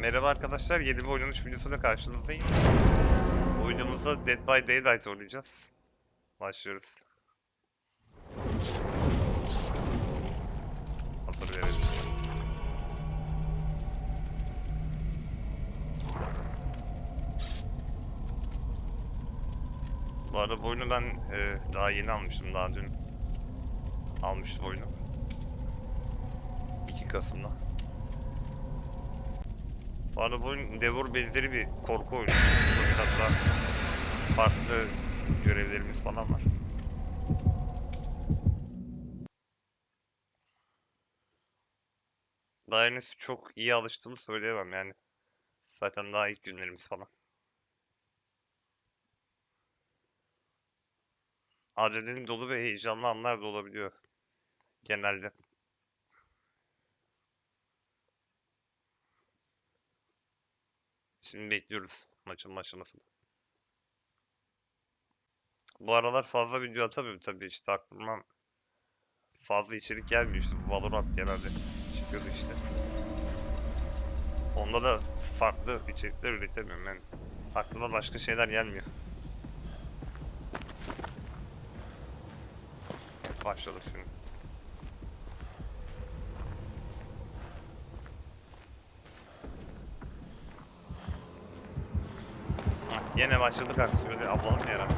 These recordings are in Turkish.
Merhaba arkadaşlar, yeni bir oynanış videosuyla karşınızdayım. Oyunumuzda Dead by Daylight oynayacağız. Başlıyoruz. Hazır verelim. Bu arada bu oyunu ben e, daha yeni almıştım, daha dün almıştım oyunu. 2 Kasım'da. Bu arada bu oyun Devor benzeri bir korku oyunu. Biraz daha farklı görevlerimiz falan var. Daha çok iyi alıştığımı söyleyemem yani. Zaten daha ilk günlerimiz falan. Adrenalin dolu ve heyecanlı anlar da olabiliyor. Genelde. Şimdi bekliyoruz maçın başlamasını. Bu aralar fazla video atamıyorum tabii işte aklıma fazla içerik gelmiyor işte bu Valorant genelde çıkıyordu işte. Onda da farklı içerikler üretemiyorum ben. Aklıma başka şeyler gelmiyor. Evet başladık şimdi. Yine başladık aksiyonu. Allah'ım yarabbim.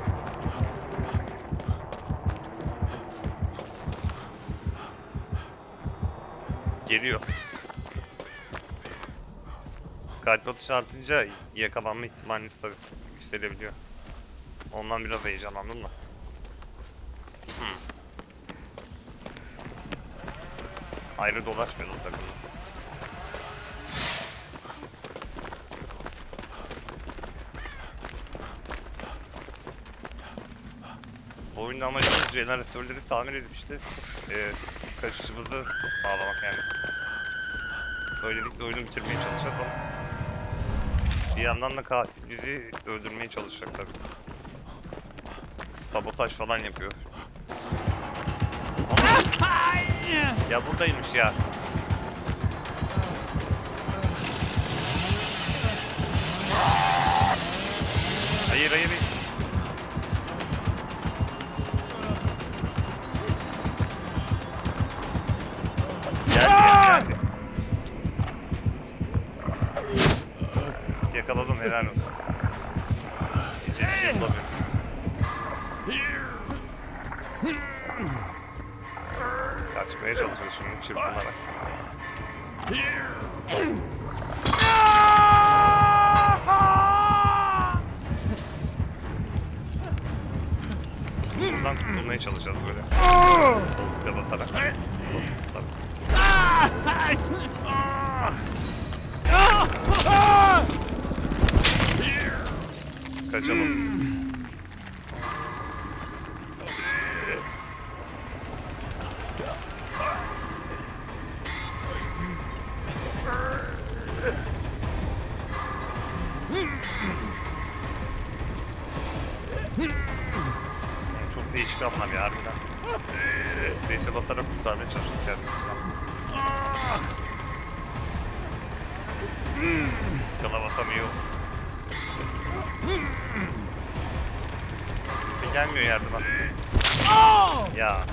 Geliyor. Kalp atışı artınca yakalanma ihtimaliniz tabii yükselebiliyor. Ondan biraz heyecanlandım da. Hmm. Ayrı dolaşmıyordum takımda. Bu oyunda amacımız jeneratörleri tamir edip işte e, kaçışımızı sağlamak yani. Böylelikle oyunu bitirmeye çalışacağız ama bir yandan da katil bizi öldürmeye çalışacak tabii. Sabotaj falan yapıyor. Ya buradaymış ya. Hayır hayır hayır. Helal olsun. Ece'yi bulamıyorum. Kaçmaya çalışıyor şimdi çırpınarak. Buradan kurtulmaya çalışacağız böyle. Koltukla basarak. Tabii. Kaçalım. Çok değişik anlar ya harbiden. Space'e basarak kurtarmaya çalıştık kendimizi. Skala basam iyi olur. Kimse gelmiyor yardıma. Ya.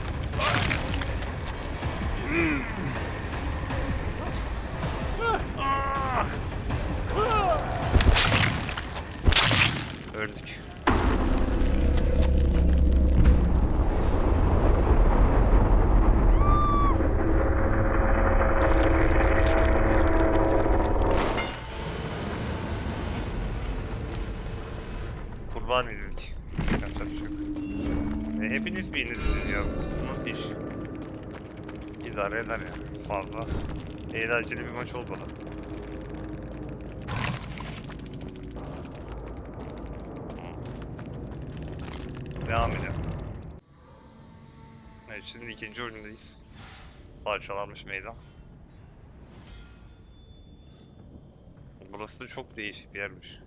İdare eder ya. Fazla. Eğlenceli bir maç olmadı. Devam edelim. Evet şimdi ikinci oyundayız. Parçalanmış meydan. Burası da çok değişik bir yermiş.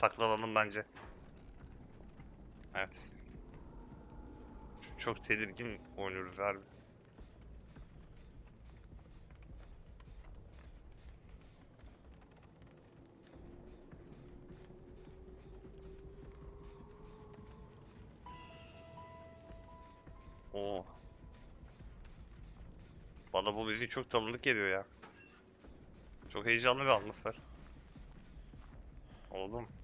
Saklanalım bence. Evet. Çok tedirgin oynuyoruz harbi. Oo. Bana bu müzik çok tanıdık geliyor ya. Çok heyecanlı bir atmosfer. Oğlum.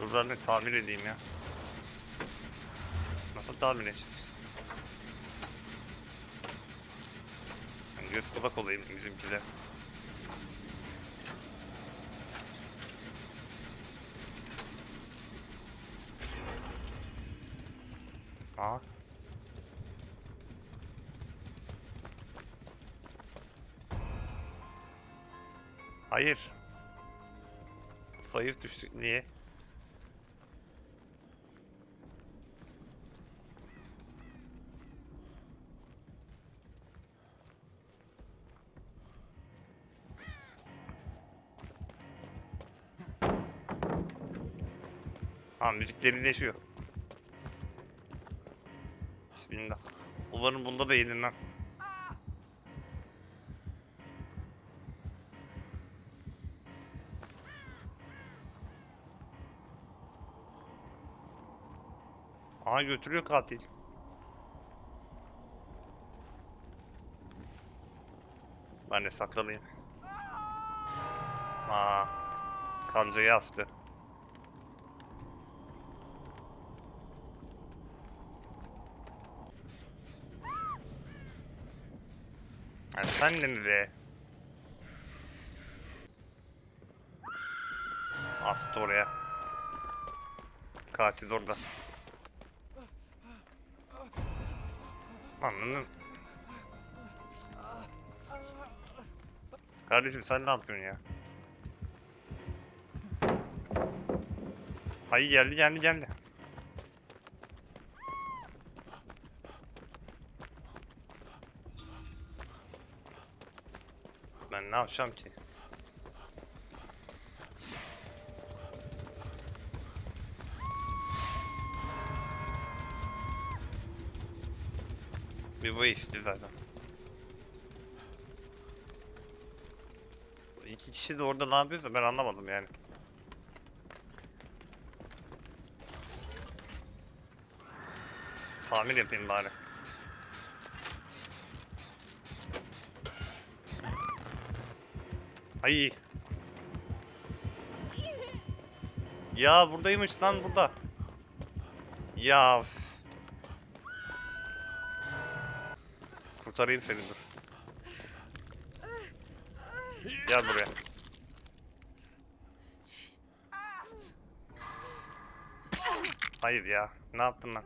Dur ben de tamir edeyim ya. Nasıl tamir edeceğiz? Ben göz kulak olayım bizimkile. Aa. Hayır. Zayıf düştük. Niye? Ha müzik derinleşiyor. Bismillah. Umarım bunda da yenilmem. Aha götürüyor katil. Ben de saklanayım. Aa, kancayı astı. Sen de mi be? Astı oraya. Katil orada. Anladım. Kardeşim sen ne yapıyorsun ya? Ay geldi geldi geldi. Ben ne yapacağım ki? Bir bu işte zaten. İki kişi de orada ne yapıyorsa ben anlamadım yani. Tamir yapayım bari. Ay. Ya buradaymış lan burada. Ya. Kurtarayım seni dur. Gel buraya. Hayır ya. Ne yaptın lan?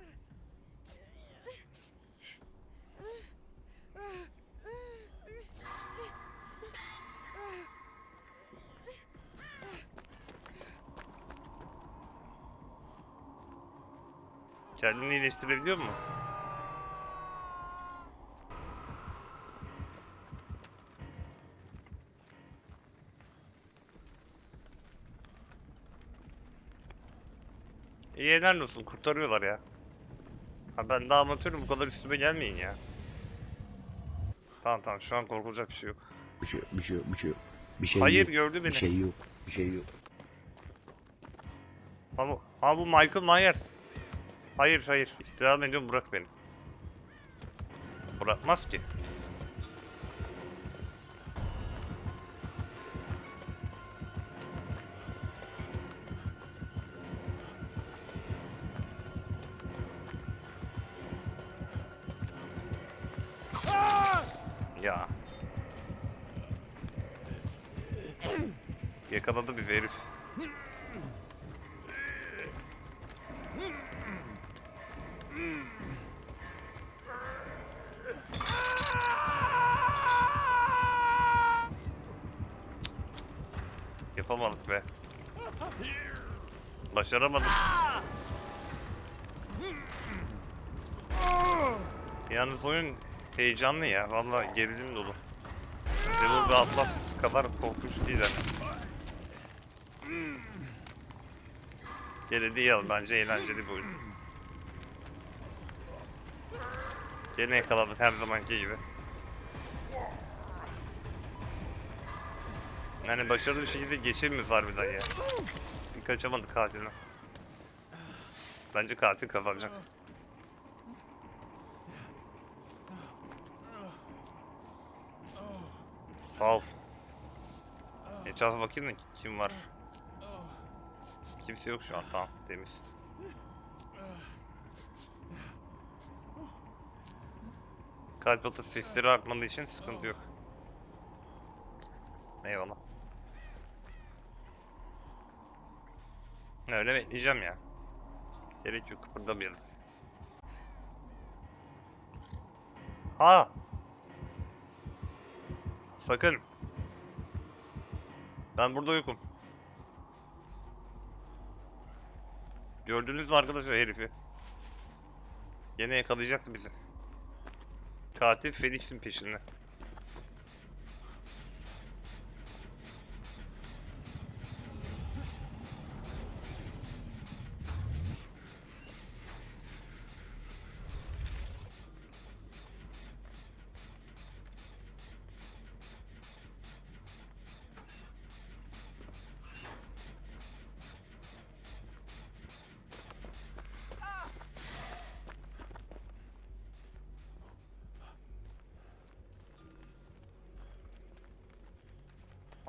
Kendini iyileştirebiliyor mu? İyi helal olsun kurtarıyorlar ya. Ha ben daha amatörüm bu kadar üstüme gelmeyin ya. Tamam tamam şu an korkulacak bir şey yok. Bir şey bir şey bir şey. Bir şey Hayır yok. gördü beni. Bir şey yok, bir şey yok. Ha bu, ha bu Michael Myers. Hayır hayır. İstirham ediyorum bırak beni. Bırakmaz ki. Ya. Yakaladı bizi herif. Yapamadık be. Başaramadık. Yalnız oyun heyecanlı ya. Vallahi gerilim dolu. Devil ve Atlas kadar korkunç değil. Gene değil bence eğlenceli bir oyun. Gene yakaladık her zamanki gibi. Yani başarılı bir şekilde geçemiyoruz harbiden ya. Kaçamadık katiline. Bence katil kazanacak. Sağ ol. Etrafa bakayım da kim var. Kimse yok şu an tamam temiz. Kalp atış sesleri artmadığı için sıkıntı yok. Eyvallah. Öyle bekleyeceğim ya. Gerek yok kıpırdamayalım. Ha! Sakın. Ben burada yokum. Gördünüz mü arkadaşlar herifi? Yine yakalayacaktı bizi. Katil Felix'in peşinde.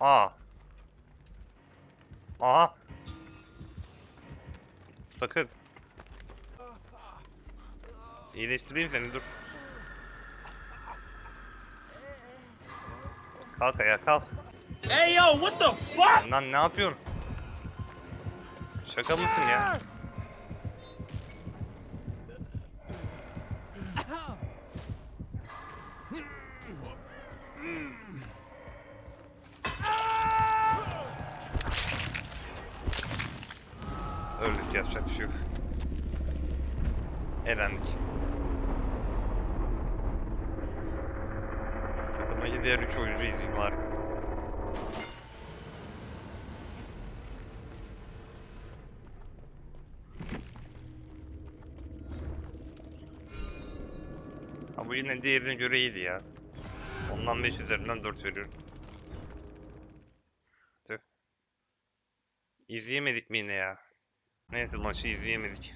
Aa. Aha. Sakın. İyileştireyim seni dur. Kalk ayağa kalk. Hey yo, what the fuck? Lan ne yapıyorsun? Şaka mısın ya? Yapacak bir şey yok. Elendik. Takımdaki diğer 3 oyuncu izin var. Ha bu yine diğerine göre iyiydi ya. Ondan 5 üzerinden 4 veriyorum. Tüh. İzleyemedik mi yine ya? Neyse maçı izleyemedik.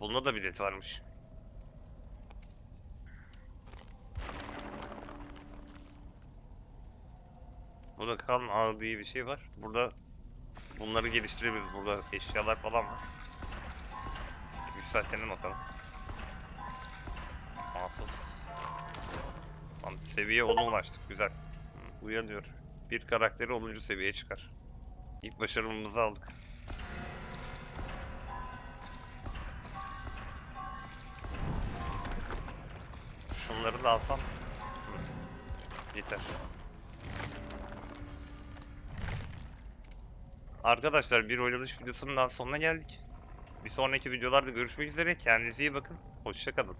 Bunda da bilet varmış. Burada kan ağı diye bir şey var. Burada bunları geliştirebiliriz. Burada eşyalar falan var. Yükseltelim bakalım. Hafız. Tamam, seviye 10'a ulaştık. Güzel. Uyanıyor. Bir karakteri 10. seviyeye çıkar. İlk başarımızı aldık. Şunları da alsam. Yeter. Arkadaşlar bir oynanış videosunun daha sonuna geldik. Bir sonraki videolarda görüşmek üzere. Kendinize iyi bakın. Hoşçakalın.